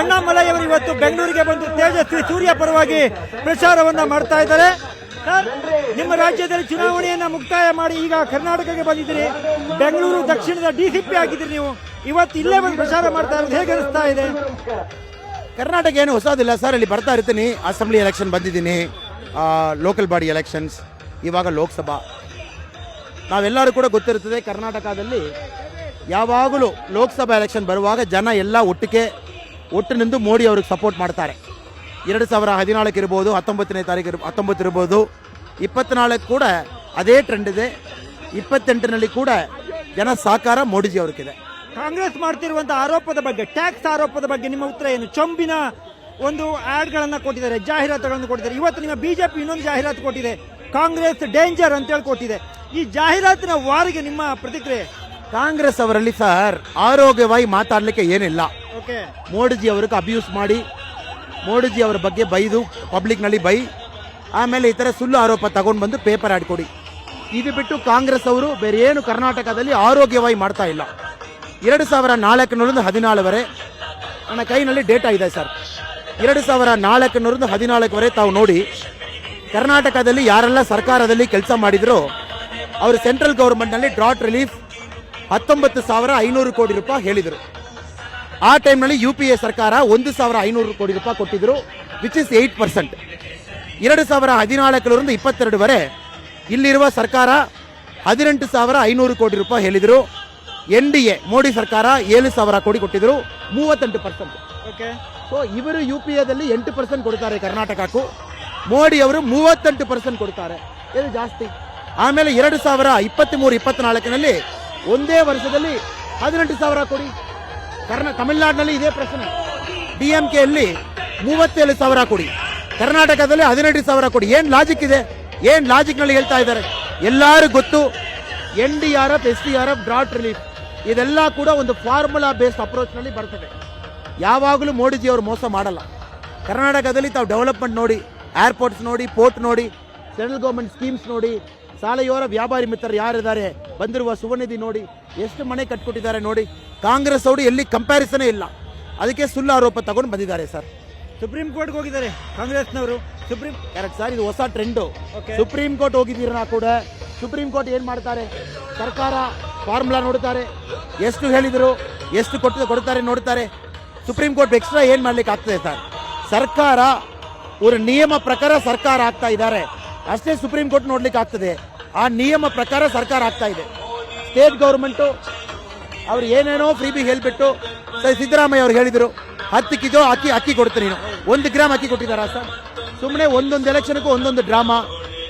ಅಣ್ಣಾಮಲೈ ಅವರು ಇವತ್ತು ಬೆಂಗಳೂರಿಗೆ ಬಂದು ತೇಜಸ್ವಿ ಸೂರ್ಯ ಪರವಾಗಿ ಪ್ರಚಾರವನ್ನ ಮಾಡ್ತಾ ಇದ್ದಾರೆ. ನಿಮ್ಮ ರಾಜ್ಯದಲ್ಲಿ ಚುನಾವಣೆಯನ್ನ ಮುಕ್ತಾಯ ಮಾಡಿ ಈಗ ಕರ್ನಾಟಕಕ್ಕೆ ಬಂದಿದ್ದೀರಿ. ಬೆಂಗಳೂರು ದಕ್ಷಿಣದ ಡಿಸಿಪಿ ಆಗಿದ್ದೀರಿ ನೀವು. ಇವತ್ತು ಇಲ್ಲೇ ಬಂದು ಪ್ರಚಾರ ಮಾಡ್ತಾ ಇರೋದು ಹೇಗೆ ಅನಿಸ್ತಾ ಇದೆ? ಕರ್ನಾಟಕ ಏನು ಹೊಸದಿಲ್ಲ ಸರ್ ಇಲ್ಲಿ ಬರ್ತಾ ಇರ್ತೀನಿ. ಅಸೆಂಬ್ಲಿ ಎಲೆಕ್ಷನ್ ಬಂದಿದ್ದೀನಿ. ಲೋಕಲ್ ಬಾಡಿ ಎಲೆಕ್ಷನ್ಸ್, ಇವಾಗ ಲೋಕಸಭಾ. ನಾವೆಲ್ಲರೂ ಕೂಡ ಗೊತ್ತಿರುತ್ತದೆ, ಕರ್ನಾಟಕದಲ್ಲಿ ಯಾವಾಗಲೂ ಲೋಕಸಭಾ ಎಲೆಕ್ಷನ್ ಬರುವಾಗ ಜನ ಎಲ್ಲ ಒಟ್ಟಿಗೆ ಒಟ್ಟು ನಿಂದು ಮೋದಿ ಅವ್ರಿಗೆ ಸಪೋರ್ಟ್ ಮಾಡ್ತಾರೆ. ಎರಡು ಸಾವಿರ ಹದಿನಾಲ್ಕು ಇರ್ಬೋದು ಹತ್ತೊಂಬತ್ತನೇ ತಾರೀಕು ಇರ್ ಹತ್ತೊಂಬತ್ತು ಇರ್ಬೋದು. ಇಪ್ಪತ್ನಾಲ್ಕು ಕೂಡ ಅದೇ ಟ್ರೆಂಡ್ ಇದೆ. ಇಪ್ಪತ್ತೆಂಟರಲ್ಲಿ ಕೂಡ ಜನ ಸಹಕಾರ ಮೋಡಿಜಿ ಅವ್ರಿಗಿದೆ. ಕಾಂಗ್ರೆಸ್ ಮಾಡ್ತಿರುವಂಥ ಆರೋಪದ ಬಗ್ಗೆ ಟ್ಯಾಕ್ಸ್ ಆರೋಪದ ಬಗ್ಗೆ ನಿಮ್ಮ ಉತ್ತರ ಏನು? ಚೊಂಬಿನ ಒಂದು ಆ್ಯಡ್ಗಳನ್ನು ಕೊಟ್ಟಿದ್ದಾರೆ ಜಾಹೀರಾತುಗಳನ್ನು ಕೊಟ್ಟಿದ್ದಾರೆ. ಇವತ್ತು ನಿಮ್ಮ ಬಿಜೆಪಿ ಇನ್ನೊಂದು ಜಾಹೀರಾತು ಕೊಟ್ಟಿದೆ. ಕಾಂಗ್ರೆಸ್ ಡೇಂಜರ್ ಅಂತ ಹೇಳಿ ಕೊಟ್ಟಿದೆ. ಈ ಜಾಹೀರಾತಿನ ವಾರಿಗೆ ನಿಮ್ಮ ಪ್ರತಿಕ್ರಿಯೆ? ಕಾಂಗ್ರೆಸ್ ಅವರಲ್ಲಿ ಸರ್ ಆರೋಗ್ಯವಾಗಿ ಮಾತಾಡಲಿಕ್ಕೆ ಏನಿಲ್ಲ. ಮೋಡಿಜಿ ಅವ್ರಿಗೆ ಅಬ್ಯೂಸ್ ಮಾಡಿ, ಮೋಡಿಜಿ ಅವರ ಬಗ್ಗೆ ಬೈದು ಪಬ್ಲಿಕ್ನಲ್ಲಿ ಬೈ, ಆಮೇಲೆ ಈ ಥರ ಸುಳ್ಳು ಆರೋಪ ತಗೊಂಡು ಬಂದು ಪೇಪರ್ ಆಡ್ಕೊಡಿ ಇದು ಬಿಟ್ಟು ಕಾಂಗ್ರೆಸ್ ಅವರು ಬೇರೆ ಏನು ಕರ್ನಾಟಕದಲ್ಲಿ ಆರೋಗ್ಯವಾಗಿ ಮಾಡ್ತಾ ಇಲ್ಲ. ಎರಡು ಸಾವಿರ ನಾಲ್ಕನೂರಿಂದ ಹದಿನಾಲ್ವರೆ ನನ್ನ ಕೈನಲ್ಲಿ ಡೇಟಾ ಇದೆ ಸರ್. ಎರಡು ಸಾವಿರ ನಾಲ್ಕನೂರಿಂದ ಹದಿನಾಲ್ಕುವರೆ ತಾವು ನೋಡಿ, ಕರ್ನಾಟಕದಲ್ಲಿ ಯಾರೆಲ್ಲ ಸರ್ಕಾರದಲ್ಲಿ ಕೆಲಸ ಮಾಡಿದ್ರು, ಅವರು ಸೆಂಟ್ರಲ್ ಗೌರ್ಮೆಂಟ್ನಲ್ಲಿ ಡ್ರಾಟ್ ರಿಲೀಫ್ ಹತ್ತೊಂಬತ್ತು ಸಾವಿರ ಐನೂರು ಕೋಟಿ ರೂಪಾಯಿ ಹೇಳಿದರು. ಆ ಟೈಮ್ನಲ್ಲಿ ಯು ಪಿ ಎ ಸರ್ಕಾರ ಒಂದು ಸಾವಿರ ಐನೂರು ಕೋಟಿ ರೂಪಾಯಿ ಕೊಟ್ಟಿದ್ರು ವಿಚ್ ಇಸ್ ಏಯ್ಟ್ ಪರ್ಸೆಂಟ್ ಎರಡು ಸಾವಿರ ಹದಿನಾಲ್ಕರಿಂದ ಇಪ್ಪತ್ತೆರಡುವರೆ ಇಲ್ಲಿರುವ ಸರ್ಕಾರ ಹದಿನೆಂಟು ಸಾವಿರ ಐನೂರು ಕೋಟಿ ರೂಪಾಯಿ ಹೇಳಿದರು. ಎನ್ ಡಿ ಎ ಮೋದಿ ಸರ್ಕಾರ ಏಳು ಸಾವಿರ ಕೋಟಿ ಕೊಟ್ಟಿದ್ರು ಮೂವತ್ತೆಂಟು ಪರ್ಸೆಂಟ್ ಓಕೆ ಸೊ ಇವರು ಯು ಪಿ ಎದಲ್ಲಿ ಎಂಟು ಪರ್ಸೆಂಟ್ ಕೊಡ್ತಾರೆ ಕರ್ನಾಟಕಕ್ಕೂ. ಮೋದಿ ಅವರು ಮೂವತ್ತೆಂಟು ಪರ್ಸೆಂಟ್ ಕೊಡ್ತಾರೆ. ಇದು ಜಾಸ್ತಿ. ಆಮೇಲೆ ಎರಡು ಸಾವಿರ ಇಪ್ಪತ್ತ್ಮೂರು ಇಪ್ಪತ್ನಾಲ್ಕನಲ್ಲಿ ಒಂದೇ ವರ್ಷದಲ್ಲಿ ಹದಿನೆಂಟು ಸಾವಿರ ಕೊಡಿ ಕರ್ನಾ ತಮಿಳುನಾಡಿನಲ್ಲಿ ಇದೇ ಪ್ರಶ್ನೆ. ಡಿ ಎಂ ಕೆಯಲ್ಲಿ ಮೂವತ್ತೇಳು ಸಾವಿರ ಕೊಡಿ. ಕರ್ನಾಟಕದಲ್ಲಿ ಹದಿನೆಂಟು ಸಾವಿರ ಕೊಡಿ. ಏನು ಲಾಜಿಕ್ ಇದೆ? ಏನು ಲಾಜಿಕ್ನಲ್ಲಿ ಹೇಳ್ತಾ ಇದ್ದಾರೆ? ಎಲ್ಲರೂ ಗೊತ್ತು. N D R F, S D R F drought relief ಇದೆಲ್ಲ ಕೂಡ ಒಂದು ಫಾರ್ಮುಲಾ ಬೇಸ್ಡ್ ಅಪ್ರೋಚ್ನಲ್ಲಿ ಬರ್ತದೆ. ಯಾವಾಗಲೂ ಮೋದಿಜಿ ಅವರು ಮೋಸ ಮಾಡಲ್ಲ. ಕರ್ನಾಟಕದಲ್ಲಿ ತಾವು ಡೆವಲಪ್ಮೆಂಟ್ ನೋಡಿ ಏರ್ಪೋರ್ಟ್ಸ್ ನೋಡಿ ಪೋರ್ಟ್ ನೋಡಿ ಸೆಂಟ್ರಲ್ ಗೌರ್ಮೆಂಟ್ ಸ್ಕೀಮ್ಸ್ ನೋಡಿ, ಸಾಲೆಯೋರ ವ್ಯಾಪಾರಿ ಮಿತ್ರರು ಯಾರಿದ್ದಾರೆ, ಬಂದಿರುವ ಸುವರ್ಣಿಧಿ ನೋಡಿ, ಎಷ್ಟು ಮನೆ ಕಟ್ಕೊಟ್ಟಿದ್ದಾರೆ ನೋಡಿ ಕಾಂಗ್ರೆಸ್ ಅವರು ಎಲ್ಲಿ ಕಂಪ್ಯಾರಿಸನೇ ಇಲ್ಲ. ಅದಕ್ಕೆ ಸುಳ್ಳು ಆರೋಪ ತಗೊಂಡು ಬಂದಿದ್ದಾರೆ ಸರ್. ಸುಪ್ರೀಂ ಕೋರ್ಟ್ಗೆ ಹೋಗಿದ್ದಾರೆ ಕಾಂಗ್ರೆಸ್ನವರು. ಸುಪ್ರೀಂ ಕರೆಕ್ಟ್ ಸರ್ ಇದು ಹೊಸ ಟ್ರೆಂಡು. ಸುಪ್ರೀಂ ಕೋರ್ಟ್ ಹೋಗಿದ್ದೀರಾ ಕೂಡ? ಸುಪ್ರೀಂ ಕೋರ್ಟ್ ಏನು ಮಾಡ್ತಾರೆ? ಸರ್ಕಾರ ಫಾರ್ಮುಲಾ ನೋಡ್ತಾರೆ. ಎಷ್ಟು ಹೇಳಿದರು ಎಷ್ಟು ಕೊಟ್ಟು ಕೊಡ್ತಾರೆ ನೋಡ್ತಾರೆ. ಸುಪ್ರೀಂ ಕೋರ್ಟ್ ಎಕ್ಸ್ಟ್ರಾ ಏನು ಮಾಡ್ಲಿಕ್ಕೆ ಆಗ್ತದೆ ಸರ್? ಸರ್ಕಾರ ಒಂದು ನಿಯಮ ಪ್ರಕಾರ ಸರ್ಕಾರ ಆಗ್ತಾ ಇದ್ದಾರೆ. ಅಷ್ಟೇ ಸುಪ್ರೀಂ ಕೋರ್ಟ್ ನೋಡ್ಲಿಕ್ಕೆ ಆಗ್ತದೆ. ಆ ನಿಯಮ ಪ್ರಕಾರ ಸರ್ಕಾರ ಆಗ್ತಾ ಇದೆ. ಸ್ಟೇಟ್ ಗೌರ್ಮೆಂಟು ಅವ್ರು ಏನೇನೋ ಫ್ರೀ ಬಿ ಹೇಳ್ಬಿಟ್ಟು ಸರ್ ಸಿದ್ದರಾಮಯ್ಯ ಅವ್ರು ಹೇಳಿದರು ಹತ್ತು ಕಿಲೋ ಅಕ್ಕಿ ಅಕ್ಕಿ ಕೊಡ್ತೀನಿ ನೀನು. ಒಂದು ಗ್ರಾಮ್ ಅಕ್ಕಿ ಕೊಟ್ಟಿದ್ದಾರಾ ಸರ್? ಸುಮ್ಮನೆ ಒಂದೊಂದು ಎಲೆಕ್ಷನ್ಗೂ ಒಂದೊಂದು ಡ್ರಾಮಾ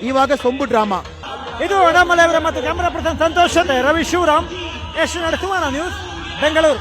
ಇವಾಗ ಸೊಂಬು ಡ್ರಾಮಾ ಇದು ಅಣ್ಣಾಮಲೈ ಅವರ ಮತ್ತು ಕ್ಯಾಮರಾ ಪರ್ಸನ್ ಸಂತೋಷ್ ರವಿ ಶಿವರಾಮ್ ಎಷ್ಟು ನಡೆಸುವ ನ್ಯೂಸ್ ಬೆಂಗಳೂರು.